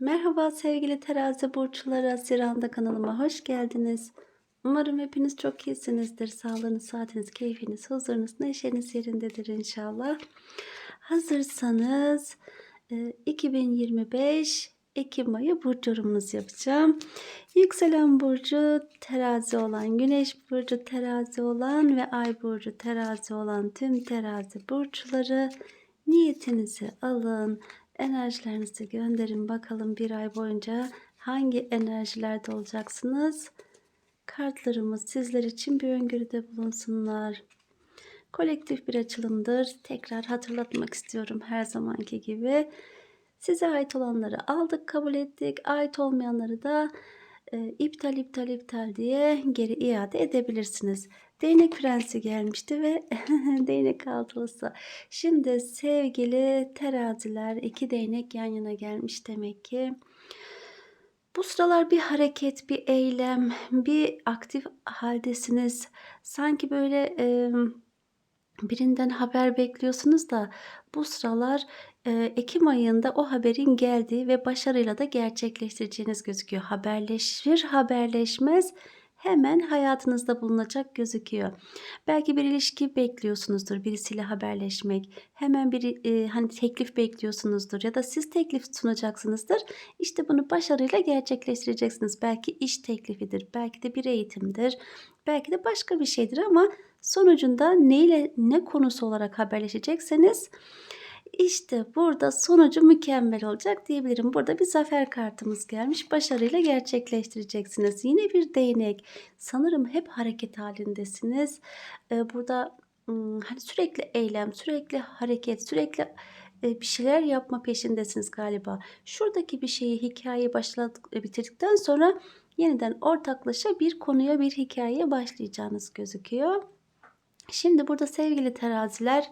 Merhaba sevgili terazi burçları Haziran'da kanalıma hoş geldiniz. Umarım hepiniz çok iyisinizdir. Sağlığınız, saatiniz, keyfiniz, huzurunuz, neşeniz yerindedir inşallah. Hazırsanız e, 2025 Ekim ayı burç yorumunuzu yapacağım. Yükselen burcu terazi olan, güneş burcu terazi olan ve ay burcu terazi olan tüm terazi burçları niyetinizi alın enerjilerinizi gönderin bakalım bir ay boyunca hangi enerjilerde olacaksınız. Kartlarımız sizler için bir öngörüde bulunsunlar. Kolektif bir açılımdır. Tekrar hatırlatmak istiyorum her zamanki gibi. Size ait olanları aldık, kabul ettik. Ait olmayanları da iptal iptal iptal diye geri iade edebilirsiniz. Değnek prensi gelmişti ve değnek altılısı. Şimdi sevgili teraziler iki değnek yan yana gelmiş demek ki. Bu sıralar bir hareket, bir eylem, bir aktif haldesiniz. Sanki böyle e, birinden haber bekliyorsunuz da bu sıralar e, Ekim ayında o haberin geldiği ve başarıyla da gerçekleştireceğiniz gözüküyor. Haberleşir haberleşmez hemen hayatınızda bulunacak gözüküyor. Belki bir ilişki bekliyorsunuzdur birisiyle haberleşmek. Hemen bir e, hani teklif bekliyorsunuzdur ya da siz teklif sunacaksınızdır. İşte bunu başarıyla gerçekleştireceksiniz. Belki iş teklifidir, belki de bir eğitimdir, belki de başka bir şeydir ama sonucunda neyle ne konusu olarak haberleşecekseniz işte burada sonucu mükemmel olacak diyebilirim. Burada bir zafer kartımız gelmiş. Başarıyla gerçekleştireceksiniz. Yine bir değnek. Sanırım hep hareket halindesiniz. Ee, burada hani sürekli eylem, sürekli hareket, sürekli bir şeyler yapma peşindesiniz galiba. Şuradaki bir şeyi hikayeyi başladık, e, bitirdikten sonra yeniden ortaklaşa bir konuya bir hikayeye başlayacağınız gözüküyor. Şimdi burada sevgili teraziler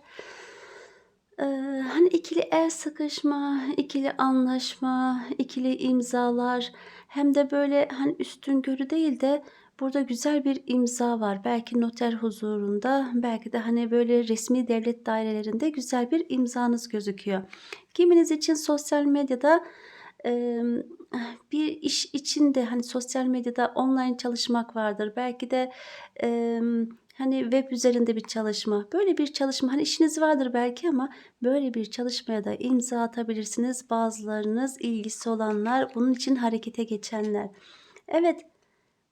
Eee, hani ikili el sıkışma, ikili anlaşma, ikili imzalar hem de böyle hani üstün körü değil de burada güzel bir imza var. Belki noter huzurunda, belki de hani böyle resmi devlet dairelerinde güzel bir imzanız gözüküyor. Kiminiz için sosyal medyada emm, bir iş içinde hani sosyal medyada online çalışmak vardır. Belki de emm Hani web üzerinde bir çalışma. Böyle bir çalışma hani işiniz vardır belki ama böyle bir çalışmaya da imza atabilirsiniz. Bazılarınız ilgisi olanlar, bunun için harekete geçenler. Evet,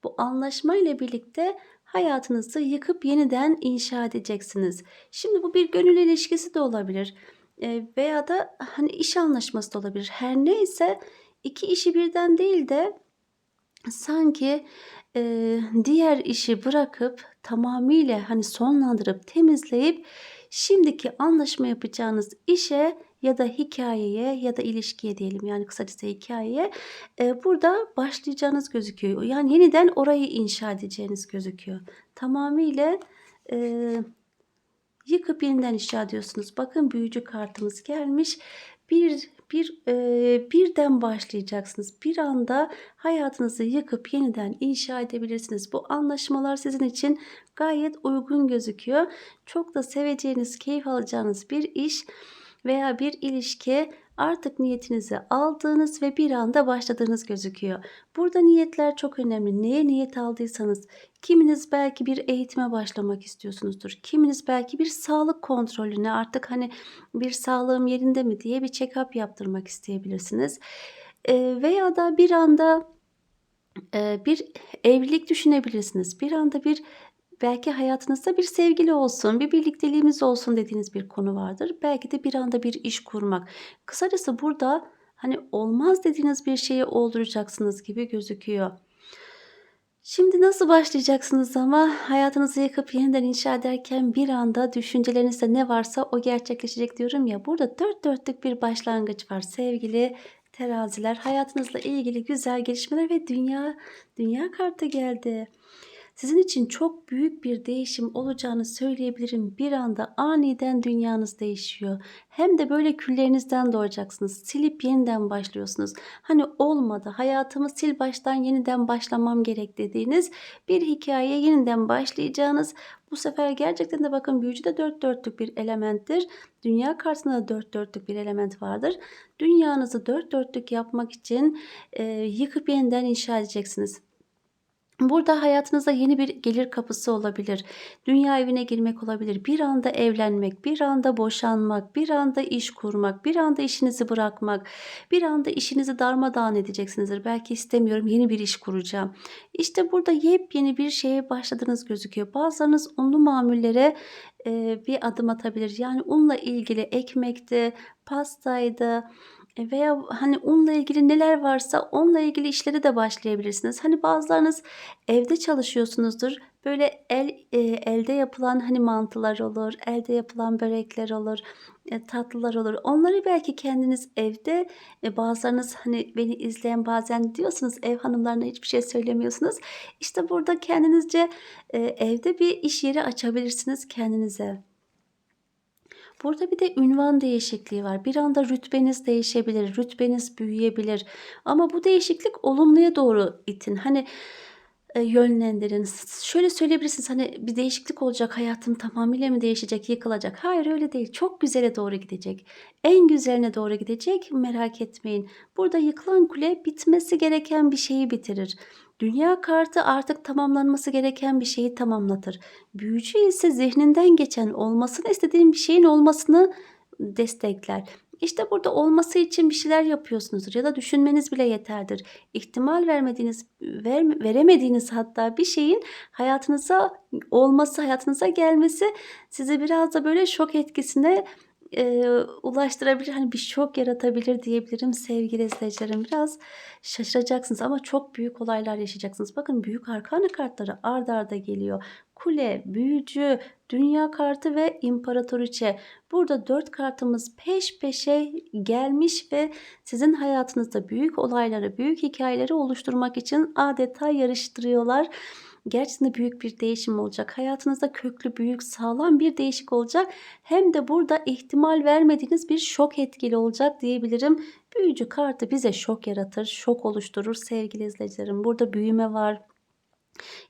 bu anlaşma ile birlikte hayatınızı yıkıp yeniden inşa edeceksiniz. Şimdi bu bir gönül ilişkisi de olabilir. E, veya da hani iş anlaşması da olabilir. Her neyse iki işi birden değil de sanki e, diğer işi bırakıp tamamıyla hani sonlandırıp temizleyip şimdiki anlaşma yapacağınız işe ya da hikayeye ya da ilişkiye diyelim yani kısacası hikayeye e, burada başlayacağınız gözüküyor. Yani yeniden orayı inşa edeceğiniz gözüküyor. Tamamıyla e, yıkıp yeniden inşa ediyorsunuz. Bakın büyücü kartımız gelmiş. Bir bir e, birden başlayacaksınız. Bir anda hayatınızı yıkıp yeniden inşa edebilirsiniz. Bu anlaşmalar sizin için gayet uygun gözüküyor. Çok da seveceğiniz, keyif alacağınız bir iş veya bir ilişki artık niyetinizi aldığınız ve bir anda başladığınız gözüküyor. Burada niyetler çok önemli. Neye niyet aldıysanız kiminiz belki bir eğitime başlamak istiyorsunuzdur. Kiminiz belki bir sağlık kontrolüne artık hani bir sağlığım yerinde mi diye bir check-up yaptırmak isteyebilirsiniz. E, veya da bir anda bir evlilik düşünebilirsiniz. Bir anda bir Belki hayatınızda bir sevgili olsun, bir birlikteliğimiz olsun dediğiniz bir konu vardır. Belki de bir anda bir iş kurmak. Kısacası burada hani olmaz dediğiniz bir şeyi olduracaksınız gibi gözüküyor. Şimdi nasıl başlayacaksınız ama hayatınızı yıkıp yeniden inşa ederken bir anda düşüncelerinizde ne varsa o gerçekleşecek diyorum ya. Burada dört dörtlük bir başlangıç var sevgili teraziler. Hayatınızla ilgili güzel gelişmeler ve dünya dünya kartı geldi. Sizin için çok büyük bir değişim olacağını söyleyebilirim. Bir anda aniden dünyanız değişiyor. Hem de böyle küllerinizden doğacaksınız. Silip yeniden başlıyorsunuz. Hani olmadı, hayatımı sil baştan yeniden başlamam gerek dediğiniz bir hikayeye yeniden başlayacağınız bu sefer gerçekten de bakın büyücü de dört dörtlük bir elementtir. Dünya karşısında da dört dörtlük bir element vardır. Dünyanızı dört dörtlük yapmak için e, yıkıp yeniden inşa edeceksiniz. Burada hayatınızda yeni bir gelir kapısı olabilir. Dünya evine girmek olabilir. Bir anda evlenmek, bir anda boşanmak, bir anda iş kurmak, bir anda işinizi bırakmak, bir anda işinizi darmadağın edeceksinizdir. Belki istemiyorum yeni bir iş kuracağım. İşte burada yepyeni bir şeye başladığınız gözüküyor. Bazılarınız unlu mamullere bir adım atabilir. Yani unla ilgili ekmekti, pastaydı, veya hani unla ilgili neler varsa onunla ilgili işlere de başlayabilirsiniz. Hani bazılarınız evde çalışıyorsunuzdur. Böyle el e, elde yapılan hani mantılar olur, elde yapılan börekler olur, e, tatlılar olur. Onları belki kendiniz evde e, bazılarınız hani beni izleyen bazen diyorsunuz ev hanımlarına hiçbir şey söylemiyorsunuz. İşte burada kendinizce e, evde bir iş yeri açabilirsiniz kendinize. Burada bir de ünvan değişikliği var. Bir anda rütbeniz değişebilir, rütbeniz büyüyebilir. Ama bu değişiklik olumluya doğru itin. Hani e, yönlendirin. Şöyle söyleyebilirsiniz hani bir değişiklik olacak hayatım tamamıyla mı değişecek yıkılacak. Hayır öyle değil çok güzele doğru gidecek. En güzeline doğru gidecek merak etmeyin. Burada yıkılan kule bitmesi gereken bir şeyi bitirir. Dünya kartı artık tamamlanması gereken bir şeyi tamamlatır. Büyücü ise zihninden geçen olmasını istediğin bir şeyin olmasını destekler. İşte burada olması için bir şeyler yapıyorsunuzdur ya da düşünmeniz bile yeterdir. İhtimal vermediğiniz, ver, veremediğiniz hatta bir şeyin hayatınıza olması, hayatınıza gelmesi sizi biraz da böyle şok etkisine e, ulaştırabilir. Hani bir şok yaratabilir diyebilirim sevgili izleyicilerim. Biraz şaşıracaksınız ama çok büyük olaylar yaşayacaksınız. Bakın büyük arkana kartları ard arda geliyor. Kule, büyücü, dünya kartı ve imparatoriçe. Burada dört kartımız peş peşe gelmiş ve sizin hayatınızda büyük olayları, büyük hikayeleri oluşturmak için adeta yarıştırıyorlar. Gerçekten büyük bir değişim olacak. Hayatınızda köklü, büyük, sağlam bir değişik olacak. Hem de burada ihtimal vermediğiniz bir şok etkili olacak diyebilirim. Büyücü kartı bize şok yaratır, şok oluşturur sevgili izleyicilerim. Burada büyüme var,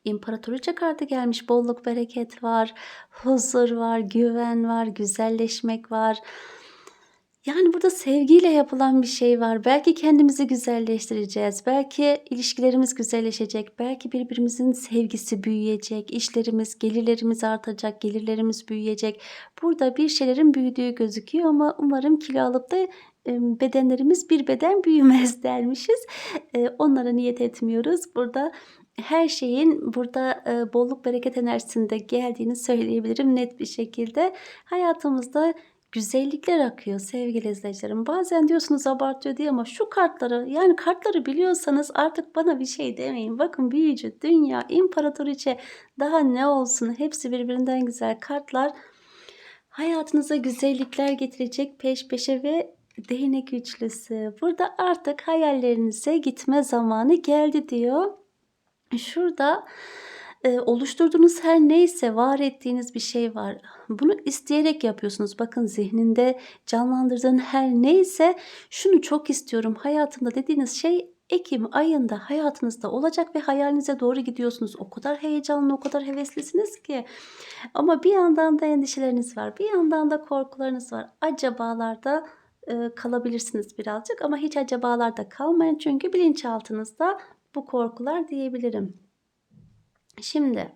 İmparatoriçe kartı gelmiş. Bolluk, bereket var, huzur var, güven var, güzelleşmek var. Yani burada sevgiyle yapılan bir şey var. Belki kendimizi güzelleştireceğiz. Belki ilişkilerimiz güzelleşecek. Belki birbirimizin sevgisi büyüyecek. İşlerimiz, gelirlerimiz artacak. Gelirlerimiz büyüyecek. Burada bir şeylerin büyüdüğü gözüküyor ama umarım kilo alıp da bedenlerimiz bir beden büyümez dermişiz. Onlara niyet etmiyoruz. Burada her şeyin burada bolluk bereket enerjisinde geldiğini söyleyebilirim net bir şekilde. Hayatımızda güzellikler akıyor sevgili izleyicilerim. Bazen diyorsunuz abartıyor diye ama şu kartları yani kartları biliyorsanız artık bana bir şey demeyin. Bakın büyücü, dünya, imparatoriçe daha ne olsun hepsi birbirinden güzel kartlar. Hayatınıza güzellikler getirecek peş peşe ve değnek üçlüsü. Burada artık hayallerinize gitme zamanı geldi diyor. Şurada e, oluşturduğunuz her neyse var ettiğiniz bir şey var. Bunu isteyerek yapıyorsunuz. Bakın zihninde canlandırdığın her neyse şunu çok istiyorum hayatımda dediğiniz şey Ekim ayında hayatınızda olacak ve hayalinize doğru gidiyorsunuz. O kadar heyecanlı, o kadar heveslisiniz ki. Ama bir yandan da endişeleriniz var. Bir yandan da korkularınız var. Acabalarda e, kalabilirsiniz birazcık ama hiç acabalarda kalmayın. Çünkü bilinçaltınızda bu korkular diyebilirim. Şimdi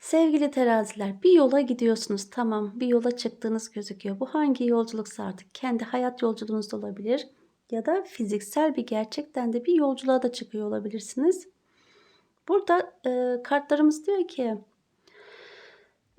sevgili teraziler bir yola gidiyorsunuz. Tamam bir yola çıktığınız gözüküyor. Bu hangi yolculuksa artık kendi hayat yolculuğunuz da olabilir. Ya da fiziksel bir gerçekten de bir yolculuğa da çıkıyor olabilirsiniz. Burada e, kartlarımız diyor ki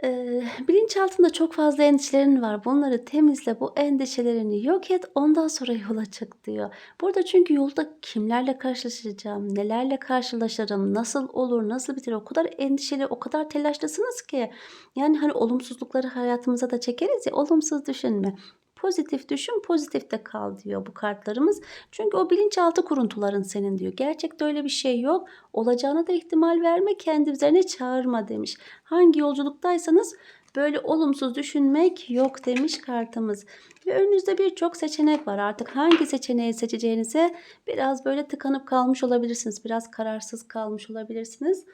Eee, bilinçaltında çok fazla endişelerin var. Bunları temizle, bu endişelerini yok et, ondan sonra yola çık diyor. Burada çünkü yolda kimlerle karşılaşacağım, nelerle karşılaşırım, nasıl olur, nasıl biter o kadar endişeli, o kadar telaşlısınız ki. Yani hani olumsuzlukları hayatımıza da çekeriz ya, olumsuz düşünme. Pozitif düşün, pozitifte kal diyor bu kartlarımız. Çünkü o bilinçaltı kuruntuların senin diyor. Gerçekte öyle bir şey yok. Olacağına da ihtimal verme, kendi üzerine çağırma demiş. Hangi yolculuktaysanız böyle olumsuz düşünmek yok demiş kartımız. Ve önünüzde birçok seçenek var. Artık hangi seçeneği seçeceğinize biraz böyle tıkanıp kalmış olabilirsiniz. Biraz kararsız kalmış olabilirsiniz.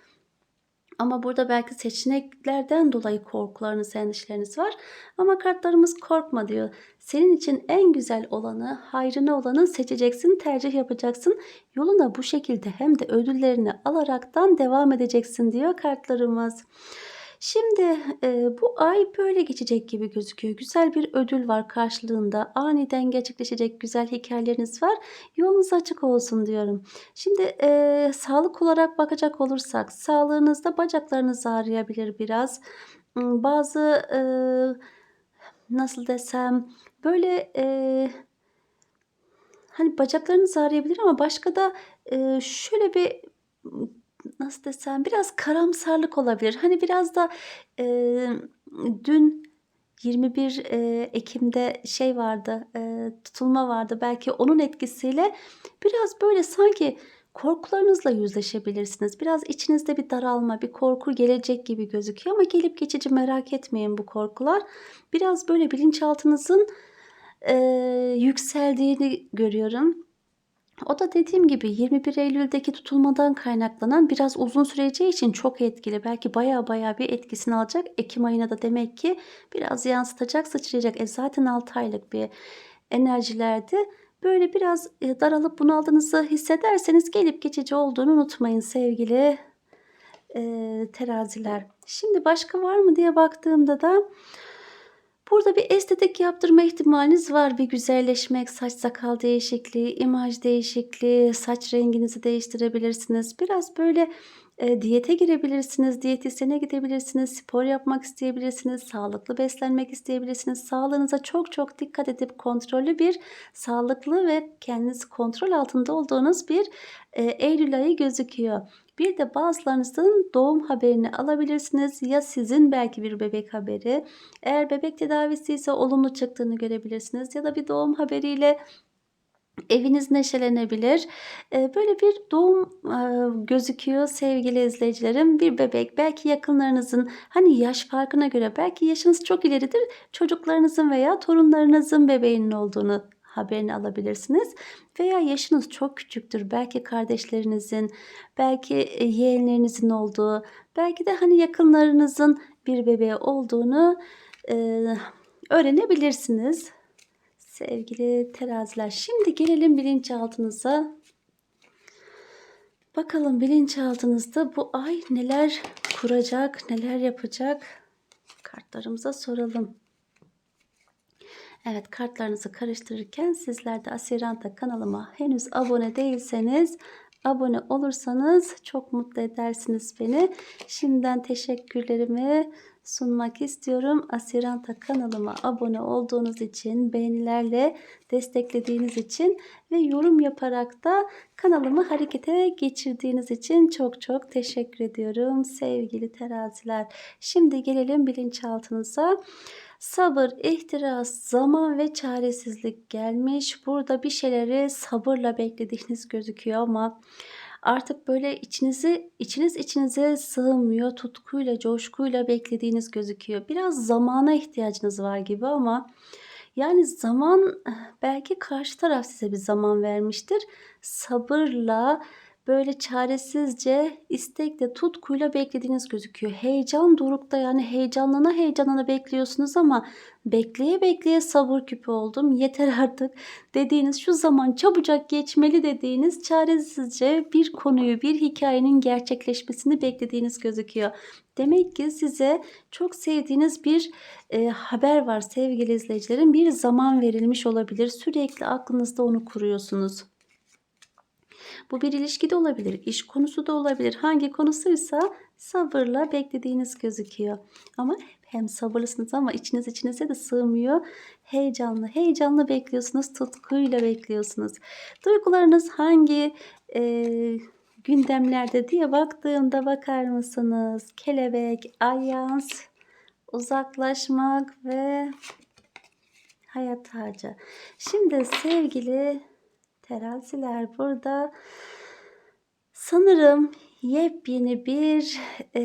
Ama burada belki seçeneklerden dolayı korkularınız, endişeleriniz var. Ama kartlarımız korkma diyor. Senin için en güzel olanı, hayrına olanı seçeceksin, tercih yapacaksın. Yoluna bu şekilde hem de ödüllerini alaraktan devam edeceksin diyor kartlarımız. Şimdi e, bu ay böyle geçecek gibi gözüküyor. Güzel bir ödül var karşılığında. Aniden gerçekleşecek güzel hikayeleriniz var. Yolunuz açık olsun diyorum. Şimdi e, sağlık olarak bakacak olursak sağlığınızda bacaklarınız ağrıyabilir biraz. Bazı e, nasıl desem böyle e, hani bacaklarınız ağrıyabilir ama başka da e, şöyle bir nasıl desem biraz karamsarlık olabilir. Hani biraz da e, dün 21 e, Ekim'de şey vardı, e, tutulma vardı. Belki onun etkisiyle biraz böyle sanki korkularınızla yüzleşebilirsiniz. Biraz içinizde bir daralma, bir korku gelecek gibi gözüküyor ama gelip geçici merak etmeyin bu korkular. Biraz böyle bilinçaltınızın e, yükseldiğini görüyorum. O da dediğim gibi 21 Eylül'deki tutulmadan kaynaklanan biraz uzun süreceği için çok etkili. Belki baya baya bir etkisini alacak. Ekim ayına da demek ki biraz yansıtacak, sıçrayacak. E zaten 6 aylık bir enerjilerdi. Böyle biraz e, daralıp bunaldığınızı hissederseniz gelip geçici olduğunu unutmayın sevgili e, teraziler. Şimdi başka var mı diye baktığımda da Burada bir estetik yaptırma ihtimaliniz var. Bir güzelleşmek, saç sakal değişikliği, imaj değişikliği, saç renginizi değiştirebilirsiniz. Biraz böyle e, diyete girebilirsiniz, diyetisyene gidebilirsiniz, spor yapmak isteyebilirsiniz, sağlıklı beslenmek isteyebilirsiniz. Sağlığınıza çok çok dikkat edip kontrollü bir, sağlıklı ve kendinizi kontrol altında olduğunuz bir e, Eylül ayı gözüküyor. Bir de bazılarınızın doğum haberini alabilirsiniz. Ya sizin belki bir bebek haberi. Eğer bebek tedavisi ise olumlu çıktığını görebilirsiniz. Ya da bir doğum haberiyle Eviniz neşelenebilir. Böyle bir doğum gözüküyor sevgili izleyicilerim. Bir bebek belki yakınlarınızın hani yaş farkına göre belki yaşınız çok ileridir. Çocuklarınızın veya torunlarınızın bebeğinin olduğunu haberini alabilirsiniz. Veya yaşınız çok küçüktür. Belki kardeşlerinizin, belki e, yeğenlerinizin olduğu, belki de hani yakınlarınızın bir bebeği olduğunu e, öğrenebilirsiniz. Sevgili teraziler. Şimdi gelelim bilinçaltınıza. Bakalım bilinçaltınızda bu ay neler kuracak, neler yapacak? Kartlarımıza soralım. Evet kartlarınızı karıştırırken sizler de Asiranta kanalıma henüz abone değilseniz abone olursanız çok mutlu edersiniz beni. Şimdiden teşekkürlerimi sunmak istiyorum. Asiranta kanalıma abone olduğunuz için, beğenilerle desteklediğiniz için ve yorum yaparak da kanalımı harekete geçirdiğiniz için çok çok teşekkür ediyorum sevgili teraziler. Şimdi gelelim bilinçaltınıza. Sabır, ihtiras, zaman ve çaresizlik gelmiş. Burada bir şeyleri sabırla beklediğiniz gözüküyor ama artık böyle içinizi içiniz içinize sığmıyor. Tutkuyla, coşkuyla beklediğiniz gözüküyor. Biraz zamana ihtiyacınız var gibi ama yani zaman belki karşı taraf size bir zaman vermiştir. Sabırla böyle çaresizce, istekle, tutkuyla beklediğiniz gözüküyor. Heyecan dorukta yani heyecanlana heyecanlana bekliyorsunuz ama bekleye bekleye sabır küpü oldum. Yeter artık dediğiniz şu zaman çabucak geçmeli dediğiniz çaresizce bir konuyu, bir hikayenin gerçekleşmesini beklediğiniz gözüküyor. Demek ki size çok sevdiğiniz bir e, haber var sevgili izleyicilerim. Bir zaman verilmiş olabilir. Sürekli aklınızda onu kuruyorsunuz. Bu bir ilişki de olabilir, iş konusu da olabilir. Hangi konusuysa sabırla beklediğiniz gözüküyor. Ama hem sabırlısınız ama içiniz içinize de sığmıyor. Heyecanlı, heyecanlı bekliyorsunuz, tutkuyla bekliyorsunuz. Duygularınız hangi e, gündemlerde diye baktığımda bakar mısınız? Kelebek, alyans, uzaklaşmak ve hayat ağacı. Şimdi sevgili teraziler burada sanırım yepyeni bir e,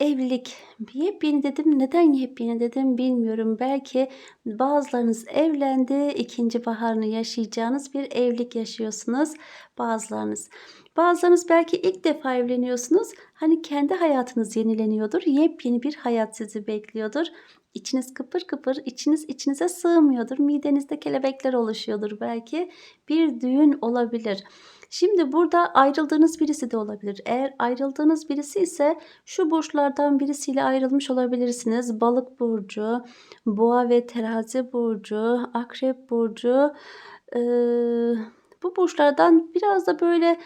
evlilik. Yepyeni dedim. Neden yepyeni dedim bilmiyorum. Belki bazılarınız evlendi. ikinci baharını yaşayacağınız bir evlilik yaşıyorsunuz. Bazılarınız. Bazılarınız belki ilk defa evleniyorsunuz. Hani kendi hayatınız yenileniyordur. Yepyeni bir hayat sizi bekliyordur. İçiniz kıpır kıpır, içiniz içinize sığmıyordur. Midenizde kelebekler oluşuyordur belki. Bir düğün olabilir. Şimdi burada ayrıldığınız birisi de olabilir. Eğer ayrıldığınız birisi ise şu burçlardan birisiyle ayrılmış olabilirsiniz. Balık burcu, boğa ve terazi burcu, akrep burcu. Ee, bu burçlardan biraz da böyle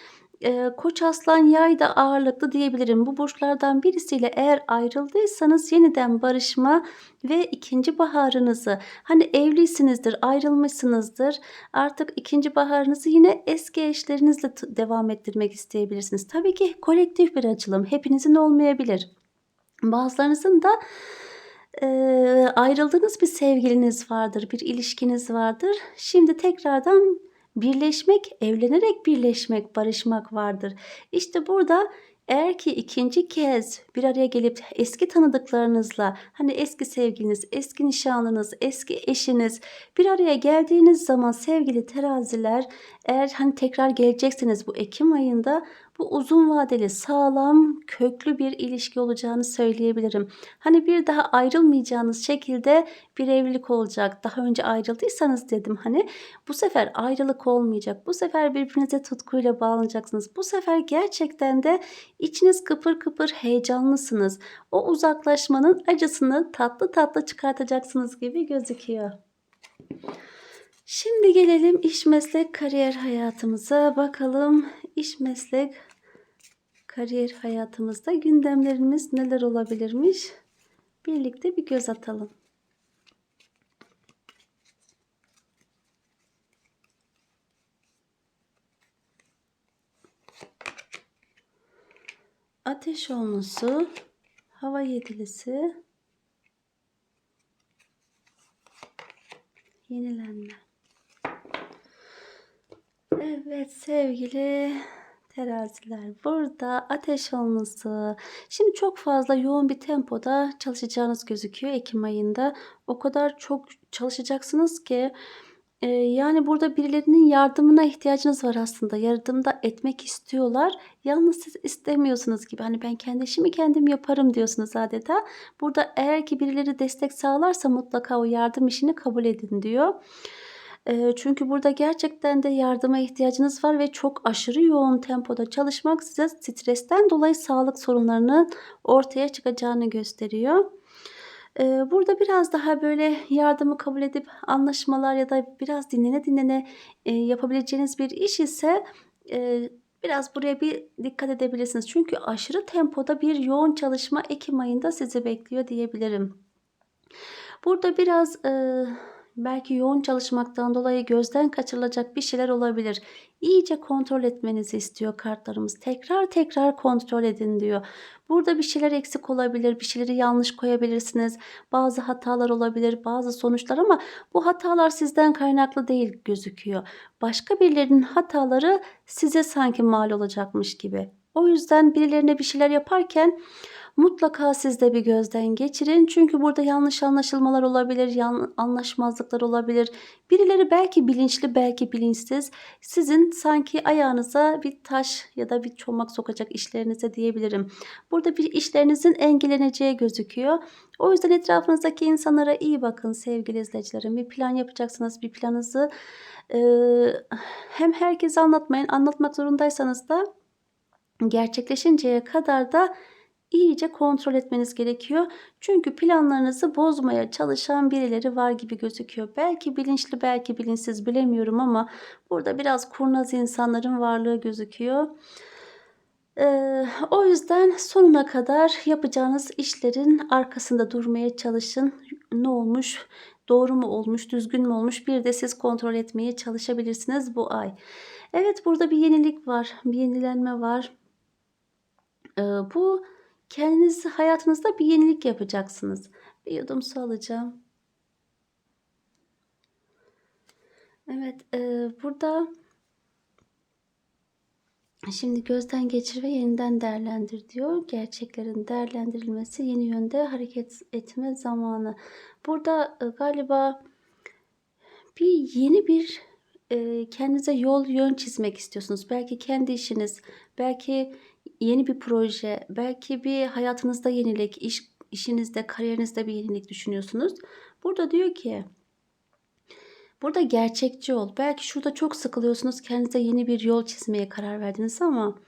Koç aslan yay da ağırlıklı diyebilirim. Bu burçlardan birisiyle eğer ayrıldıysanız yeniden barışma ve ikinci baharınızı hani evlisinizdir ayrılmışsınızdır artık ikinci baharınızı yine eski eşlerinizle devam ettirmek isteyebilirsiniz. Tabii ki kolektif bir açılım hepinizin olmayabilir. Bazılarınızın da e, ayrıldığınız bir sevgiliniz vardır, bir ilişkiniz vardır. Şimdi tekrardan birleşmek, evlenerek birleşmek, barışmak vardır. İşte burada eğer ki ikinci kez bir araya gelip eski tanıdıklarınızla hani eski sevgiliniz, eski nişanlınız, eski eşiniz bir araya geldiğiniz zaman sevgili teraziler eğer hani tekrar gelecekseniz bu Ekim ayında bu uzun vadeli sağlam köklü bir ilişki olacağını söyleyebilirim. Hani bir daha ayrılmayacağınız şekilde bir evlilik olacak. Daha önce ayrıldıysanız dedim hani bu sefer ayrılık olmayacak. Bu sefer birbirinize tutkuyla bağlanacaksınız. Bu sefer gerçekten de içiniz kıpır kıpır heyecanlısınız. O uzaklaşmanın acısını tatlı tatlı çıkartacaksınız gibi gözüküyor. Şimdi gelelim iş meslek kariyer hayatımıza. Bakalım iş meslek kariyer hayatımızda gündemlerimiz neler olabilirmiş? Birlikte bir göz atalım. Ateş olması, hava yedilisi, yenilenme. Evet sevgili teraziler burada ateş olması. Şimdi çok fazla yoğun bir tempoda çalışacağınız gözüküyor Ekim ayında. O kadar çok çalışacaksınız ki e, yani burada birilerinin yardımına ihtiyacınız var aslında. Yardım da etmek istiyorlar. Yalnız siz istemiyorsunuz gibi. Hani ben kendi işimi kendim yaparım diyorsunuz adeta. Burada eğer ki birileri destek sağlarsa mutlaka o yardım işini kabul edin diyor. Çünkü burada gerçekten de yardıma ihtiyacınız var ve çok aşırı yoğun tempoda çalışmak size stresten dolayı sağlık sorunlarının ortaya çıkacağını gösteriyor. Burada biraz daha böyle yardımı kabul edip anlaşmalar ya da biraz dinlene dinlene yapabileceğiniz bir iş ise biraz buraya bir dikkat edebilirsiniz. Çünkü aşırı tempoda bir yoğun çalışma Ekim ayında sizi bekliyor diyebilirim. Burada biraz belki yoğun çalışmaktan dolayı gözden kaçırılacak bir şeyler olabilir. İyice kontrol etmenizi istiyor kartlarımız. Tekrar tekrar kontrol edin diyor. Burada bir şeyler eksik olabilir, bir şeyleri yanlış koyabilirsiniz. Bazı hatalar olabilir, bazı sonuçlar ama bu hatalar sizden kaynaklı değil gözüküyor. Başka birilerinin hataları size sanki mal olacakmış gibi. O yüzden birilerine bir şeyler yaparken mutlaka siz de bir gözden geçirin. Çünkü burada yanlış anlaşılmalar olabilir, yan, anlaşmazlıklar olabilir. Birileri belki bilinçli, belki bilinçsiz sizin sanki ayağınıza bir taş ya da bir çomak sokacak işlerinize diyebilirim. Burada bir işlerinizin engelleneceği gözüküyor. O yüzden etrafınızdaki insanlara iyi bakın sevgili izleyicilerim. Bir plan yapacaksınız, bir planınızı e, hem herkese anlatmayın, anlatmak zorundaysanız da gerçekleşinceye kadar da iyice kontrol etmeniz gerekiyor. Çünkü planlarınızı bozmaya çalışan birileri var gibi gözüküyor. Belki bilinçli belki bilinçsiz bilemiyorum ama burada biraz kurnaz insanların varlığı gözüküyor. Ee, o yüzden sonuna kadar yapacağınız işlerin arkasında durmaya çalışın. Ne olmuş, doğru mu olmuş, düzgün mü olmuş bir de siz kontrol etmeye çalışabilirsiniz bu ay. Evet burada bir yenilik var, bir yenilenme var. Ee, bu Kendiniz hayatınızda bir yenilik yapacaksınız. Bir yudum su alacağım. Evet, eee, burada şimdi gözden geçir ve yeniden değerlendir diyor. Gerçeklerin değerlendirilmesi yeni yönde hareket etme zamanı. Burada e, galiba bir yeni bir e, kendinize yol yön çizmek istiyorsunuz. Belki kendi işiniz, belki yeni bir proje, belki bir hayatınızda yenilik, iş, işinizde, kariyerinizde bir yenilik düşünüyorsunuz. Burada diyor ki Burada gerçekçi ol. Belki şurada çok sıkılıyorsunuz, kendinize yeni bir yol çizmeye karar verdiniz ama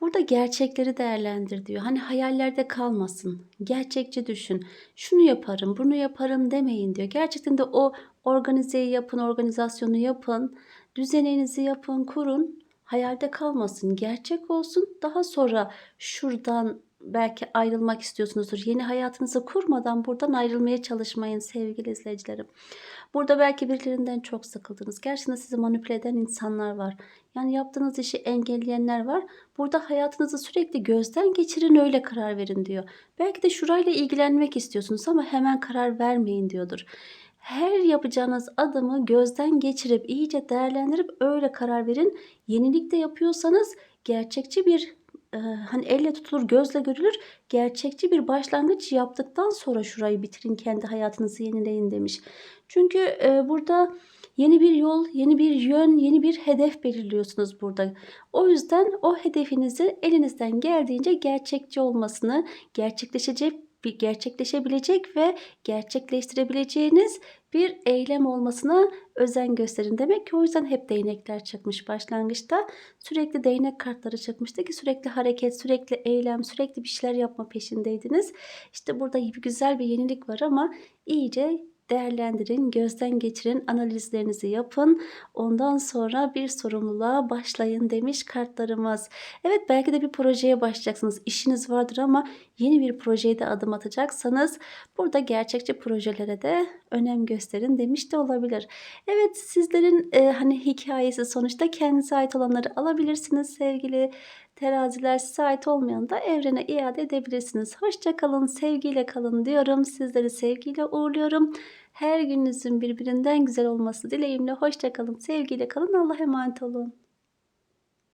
burada gerçekleri değerlendir diyor. Hani hayallerde kalmasın. Gerçekçi düşün. Şunu yaparım, bunu yaparım demeyin diyor. Gerçekten de o organizeyi yapın, organizasyonu yapın. Düzeninizi yapın, kurun. Hayalde kalmasın, gerçek olsun. Daha sonra şuradan belki ayrılmak istiyorsunuzdur. Yeni hayatınızı kurmadan buradan ayrılmaya çalışmayın sevgili izleyicilerim. Burada belki birilerinden çok sıkıldınız. Gerçekten sizi manipüle eden insanlar var. Yani yaptığınız işi engelleyenler var. Burada hayatınızı sürekli gözden geçirin öyle karar verin diyor. Belki de şurayla ilgilenmek istiyorsunuz ama hemen karar vermeyin diyordur. Her yapacağınız adımı gözden geçirip iyice değerlendirip öyle karar verin. Yenilik de yapıyorsanız gerçekçi bir e, hani elle tutulur gözle görülür gerçekçi bir başlangıç yaptıktan sonra şurayı bitirin kendi hayatınızı yenileyin demiş. Çünkü e, burada yeni bir yol, yeni bir yön, yeni bir hedef belirliyorsunuz burada. O yüzden o hedefinizi elinizden geldiğince gerçekçi olmasını, gerçekleşecek bir gerçekleşebilecek ve gerçekleştirebileceğiniz bir eylem olmasına özen gösterin. Demek ki o yüzden hep değnekler çıkmış başlangıçta. Sürekli değnek kartları çıkmıştı ki sürekli hareket, sürekli eylem, sürekli bir şeyler yapma peşindeydiniz. İşte burada bir güzel bir yenilik var ama iyice değerlendirin, gözden geçirin, analizlerinizi yapın. Ondan sonra bir sorumluluğa başlayın demiş kartlarımız. Evet belki de bir projeye başlayacaksınız. İşiniz vardır ama yeni bir projeye de adım atacaksanız burada gerçekçi projelere de önem gösterin demiş de olabilir. Evet sizlerin e, hani hikayesi sonuçta kendinize ait olanları alabilirsiniz sevgili teraziler size ait olmayan da evrene iade edebilirsiniz. Hoşça kalın, sevgiyle kalın diyorum. Sizleri sevgiyle uğurluyorum. Her gününüzün birbirinden güzel olması dileğimle hoşça kalın, sevgiyle kalın. Allah'a emanet olun.